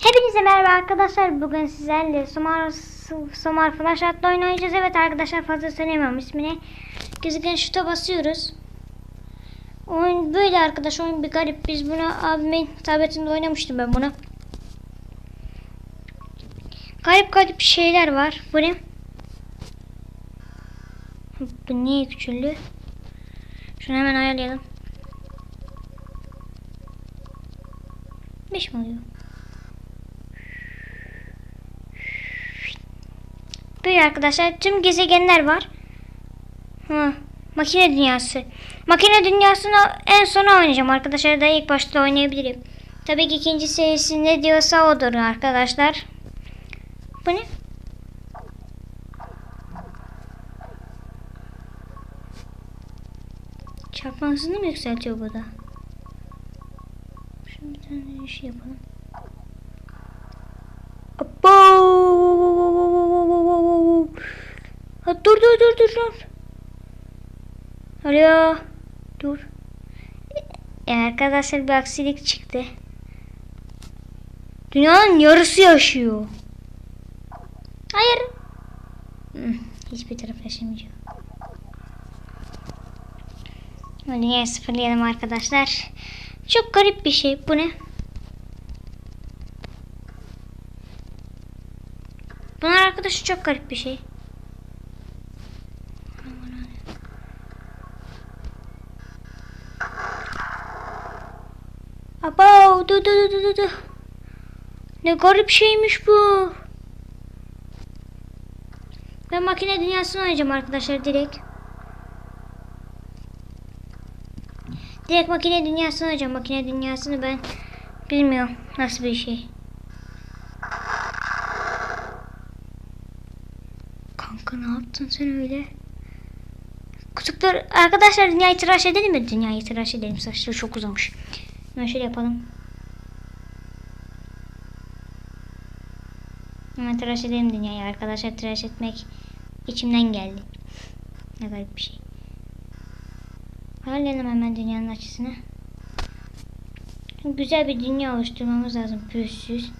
Hepinize merhaba arkadaşlar. Bugün sizlerle Somar, Somar Flash adlı oyun oynayacağız. Evet arkadaşlar fazla söylemiyorum ismini. Gözüken şuta basıyoruz. Oyun böyle arkadaş. Oyun bir garip. Biz bunu abimin tabletinde oynamıştım ben bunu. Garip garip şeyler var. Bu ne? Bu niye küçüldü? Şunu hemen ayarlayalım. 5 mi oluyor? Böyle arkadaşlar tüm gezegenler var. Hı, makine dünyası. Makine dünyasını en sona oynayacağım arkadaşlar. Da ilk başta oynayabilirim. Tabii ki ikinci serisi ne diyorsa odur arkadaşlar. Bu ne? Çarpma mı yükseltiyor bu da? Şimdi bir tane şey yapalım. Dur. Alo. Dur. E, arkadaşlar bir aksilik çıktı. Dünyanın yarısı yaşıyor. Hayır. Hmm, Hiçbir taraf yaşamayacak. Dünyayı sıfırlayalım arkadaşlar. Çok garip bir şey. Bu ne? Bunlar arkadaşı çok garip bir şey. Dur dur dur dur dur. Ne garip şeymiş bu. Ben makine dünyasını oynayacağım arkadaşlar direkt. Direkt makine dünyasını oynayacağım. Makine dünyasını ben bilmiyorum nasıl bir şey. Kanka ne yaptın sen öyle? Kutuplar arkadaşlar dünyayı tıraş edelim mi? Dünyayı tıraş edelim. Saçları çok uzamış. Hemen şöyle yapalım. Hemen tıraş edelim dünyayı arkadaşlar. Tıraş etmek içimden geldi. Ne garip bir şey. Ayarlayalım hemen dünyanın açısını. Güzel bir dünya oluşturmamız lazım. Pürüzsüz.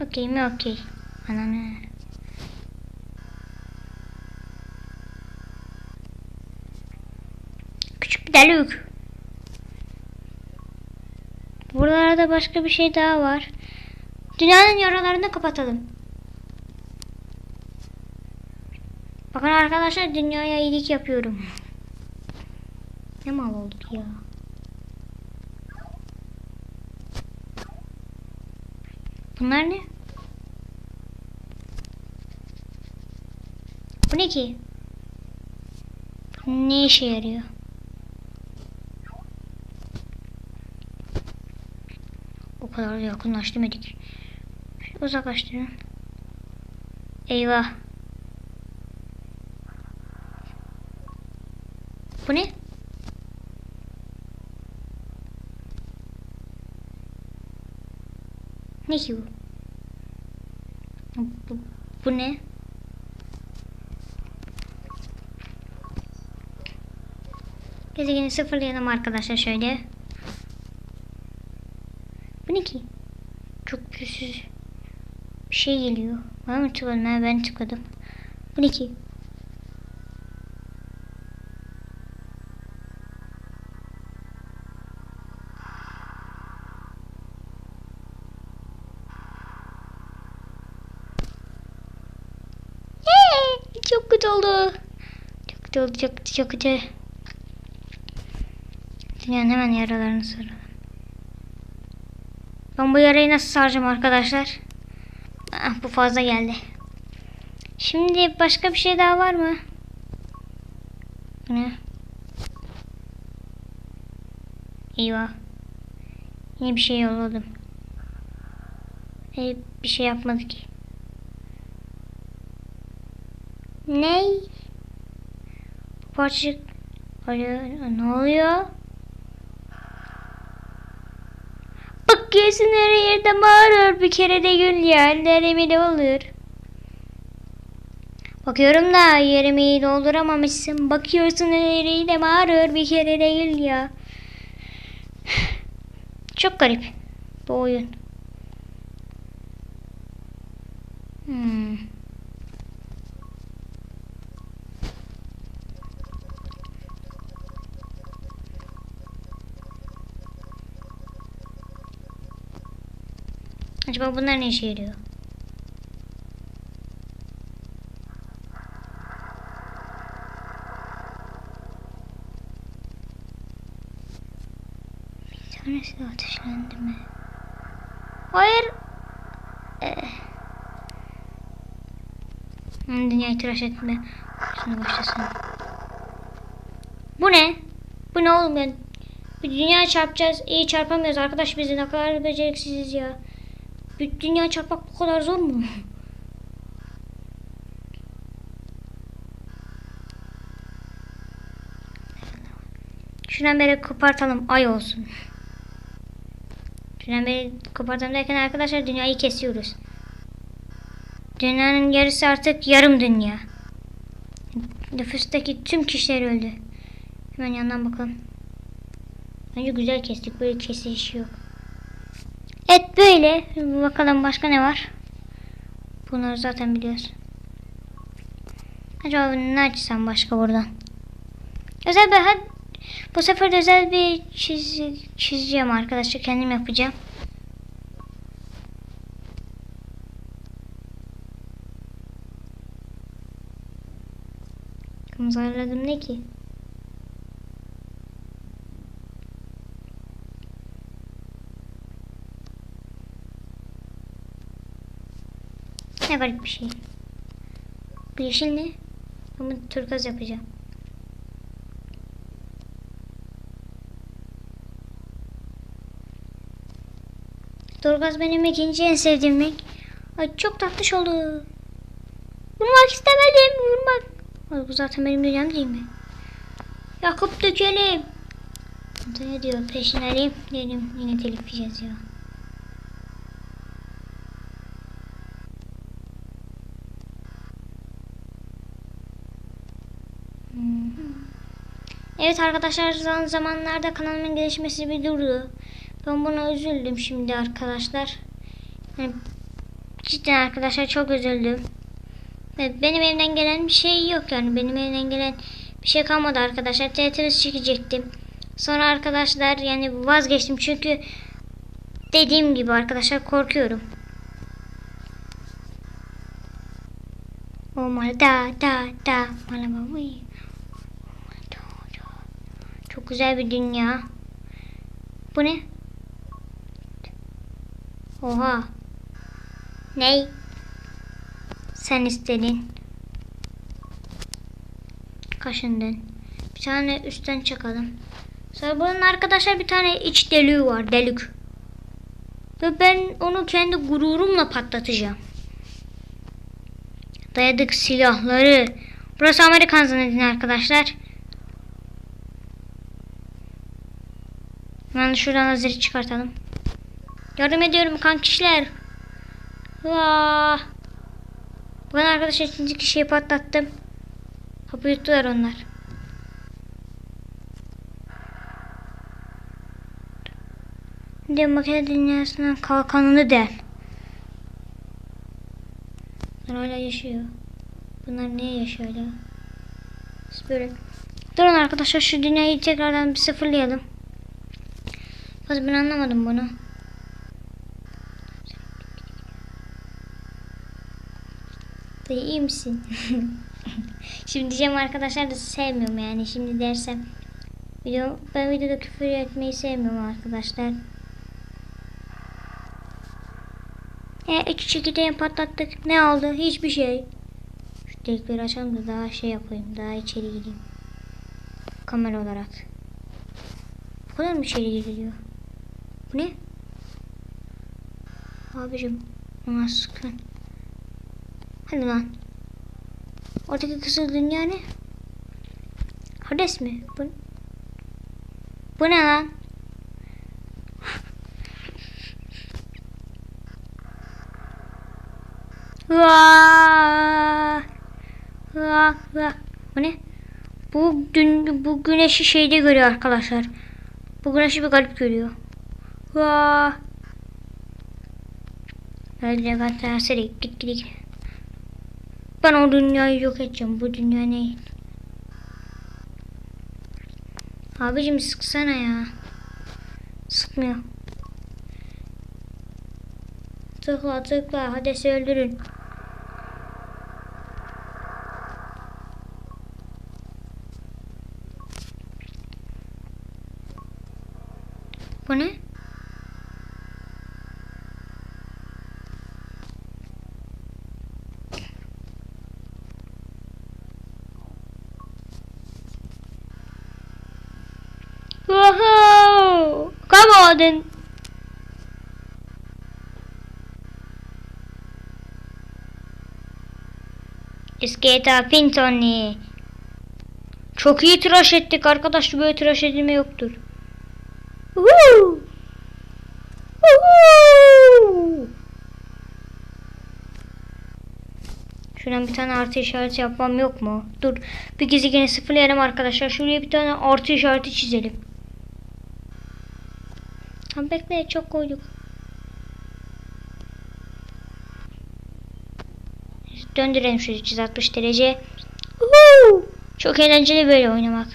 Okey mi okey. Ananı. Bir delik. Buralarda başka bir şey daha var. Dünyanın yaralarını kapatalım. Bakın arkadaşlar dünyaya iyilik yapıyorum. Ne mal olduk ya. Bunlar ne? Bu ne ki? Ne işe yarıyor? Kadar da yakınlaştım edik. Uzaklaştırın. Eyvah. Bu ne? Ne ki bu? Bu, bu ne? Gezegeni sıfırlayalım arkadaşlar şöyle. Ne ki? Çok pürüzsüz bir şey geliyor. Bana mı tıkladım? Ha, ben tıkladım. Bu ne ki? Çok kötü oldu. Çok kötü oldu, çok kötü, çok kötü. Dünyanın hemen yaralarını saralım. Ben bu yarayı nasıl saracağım arkadaşlar? Ah, bu fazla geldi. Şimdi başka bir şey daha var mı? Ne? Eyvah. Yine bir şey yolladım. Ee, bir şey yapmadı ki. Ne? Bu parçacık... Ne oluyor? Bakıyorsun her yerde mağrur bir kere de gül yerlerimi de olur. Bakıyorum da yerimi dolduramamışsın. Bakıyorsun her yerde mağrur bir kere de gül ya. Çok garip bu oyun. Acaba bunlar ne işe yarıyor? Bir tanesi de ateşlendi mi? Hayır. Ee. Dünyayı tıraş etme. Şunu başlasın. Bu ne? Bu ne oğlum ya? Bir dünya çarpacağız. İyi çarpamıyoruz arkadaş biz ne kadar beceriksiziz ya. Bir dünya çarpmak bu kadar zor mu? Beri kopartalım ay olsun. Beri kopartalım derken arkadaşlar dünyayı kesiyoruz. Dünyanın yarısı artık yarım dünya. Nüfustaki tüm kişiler öldü. Hemen yandan bakalım. Bence güzel kestik. Böyle kesiş yok. Evet böyle. Bakalım başka ne var? Bunları zaten biliyoruz. Acaba ne açsam başka buradan? Özel bir had bu sefer de özel bir çiz çizeceğim arkadaşlar. Kendim yapacağım. Kırmızı ayarladım ne ki? Ne garip bir şey. Bu yeşil ne? Bunu turkuaz yapacağım. Turkuaz benim ikinci en sevdiğim renk. Ay çok tatlış oldu. Vurmak istemedim. Vurmak. Ay, bu zaten benim dünyam değil mi? Yakup dökelim. Ne diyor peşinleriyim. Diyelim yine telif yiyeceğiz. Evet arkadaşlar son zamanlarda kanalımın gelişmesi bir durdu. Ben buna üzüldüm şimdi arkadaşlar. Yani cidden arkadaşlar çok üzüldüm. Evet, benim elimden gelen bir şey yok yani. Benim elimden gelen bir şey kalmadı arkadaşlar. TRT'niz çekecektim. Sonra arkadaşlar yani vazgeçtim çünkü dediğim gibi arkadaşlar korkuyorum. Oh my da da da. Malama. Güzel bir dünya. Bu ne? Oha. Ney? Sen istedin. Kaşındın. Bir tane üstten çakalım. Sonra bunun arkadaşlar bir tane iç deliği var. Delik. Ve ben onu kendi gururumla patlatacağım. Dayadık silahları. Burası Amerikan zannedin arkadaşlar. Hemen şuradan hazırı çıkartalım. Yardım ediyorum kankişler. Vaa. Ben arkadaşlar ikinci kişiyi patlattım. Kapı yuttular onlar. Şimdi makine dünyasından kalkanını del. Bunlar hala yaşıyor. Bunlar niye yaşıyor hala? Biz böyle. Durun arkadaşlar şu dünyayı tekrardan bir sıfırlayalım. Kız ben anlamadım bunu. Dayı iyi misin? Şimdi diyeceğim arkadaşlar da sevmiyorum yani. Şimdi dersem video ben videoda küfür etmeyi sevmiyorum arkadaşlar. E, iki çekirdeği patlattık. Ne oldu? Hiçbir şey. Şu delikleri açalım da daha şey yapayım. Daha içeri gideyim. Kamera olarak. Bu kadar mı içeri giriliyor? Ne? Abicim ona sıkın. Hadi lan. Oradaki kızıl dünya ne? Hades mi? Bu, bu ne lan? Vaa! Vaa! Vaa! Bu ne? Bu dün bu güneşi şeyde görüyor arkadaşlar. Bu güneşi bir garip görüyor. Vaa. Hatta seri git git. Ben o dünyayı yok edeceğim. Bu dünya ne? Abicim sıksana ya. Sıkmıyor. Tıkla tıkla. Hadi öldürün. Bu ne? Then. İsketa Pintoni. Çok iyi tıraş ettik arkadaş. Böyle tıraş edilme yoktur. Woo! Woohoo! Şuradan bir tane artı işareti yapmam yok mu? Dur. Bir gezegeni sıfırlayalım arkadaşlar. Şuraya bir tane artı işareti çizelim. Ha bekle çok koyduk. Döndürelim şu 360 derece. Uhu! Çok eğlenceli böyle oynamak.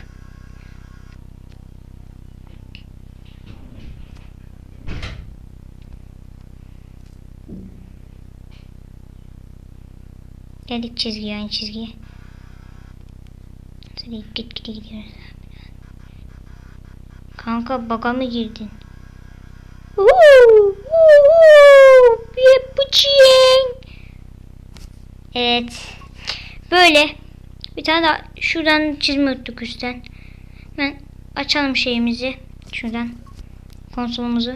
Geldik çizgiye aynı çizgiye. Hadi git git gidiyoruz. Kanka baga mı girdin? Evet. Böyle. Bir tane daha şuradan çizme unuttuk üstten. Hemen açalım şeyimizi. Şuradan. Konsolumuzu.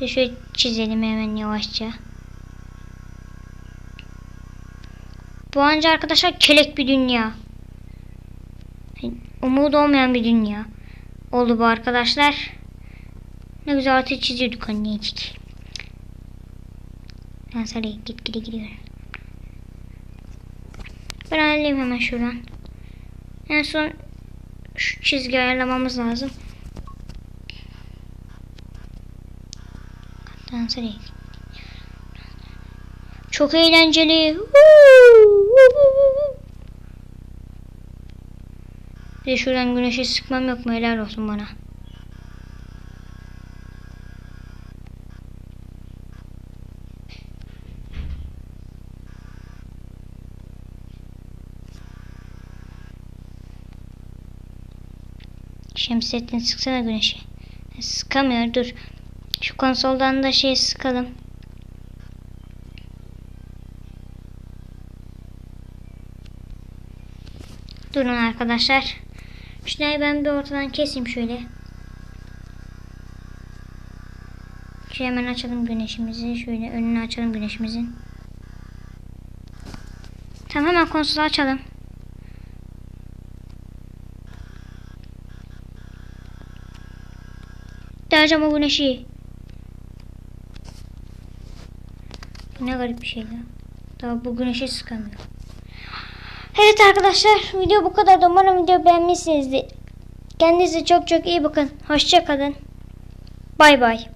Bir şöyle çizelim hemen yavaşça. Bu anca arkadaşlar kelek bir dünya. Umudu olmayan bir dünya. Oldu bu arkadaşlar. Ne güzel artık çiziyorduk annecik. Ben sana git gide gidiyorum. Ben halledeyim hemen şuradan. En son şu çizgi ayarlamamız lazım. Ben sana Çok eğlenceli. Bir şuradan güneşi sıkmam yok mu? Helal olsun bana. Şemsettin sıksana güneşi. Sıkamıyor dur. Şu konsoldan da şey sıkalım. Durun arkadaşlar. Şurayı ben bir ortadan keseyim şöyle. Şöyle hemen açalım güneşimizi. Şöyle önünü açalım güneşimizin. Tamam hemen konsolu açalım. Dereceğim o güneşi. Ne garip bir şey ya. Daha bu güneşe sıkamıyor. Evet arkadaşlar video bu kadar. Umarım video beğenmişsinizdir. Kendinize çok çok iyi bakın. Hoşça kalın. Bay bay.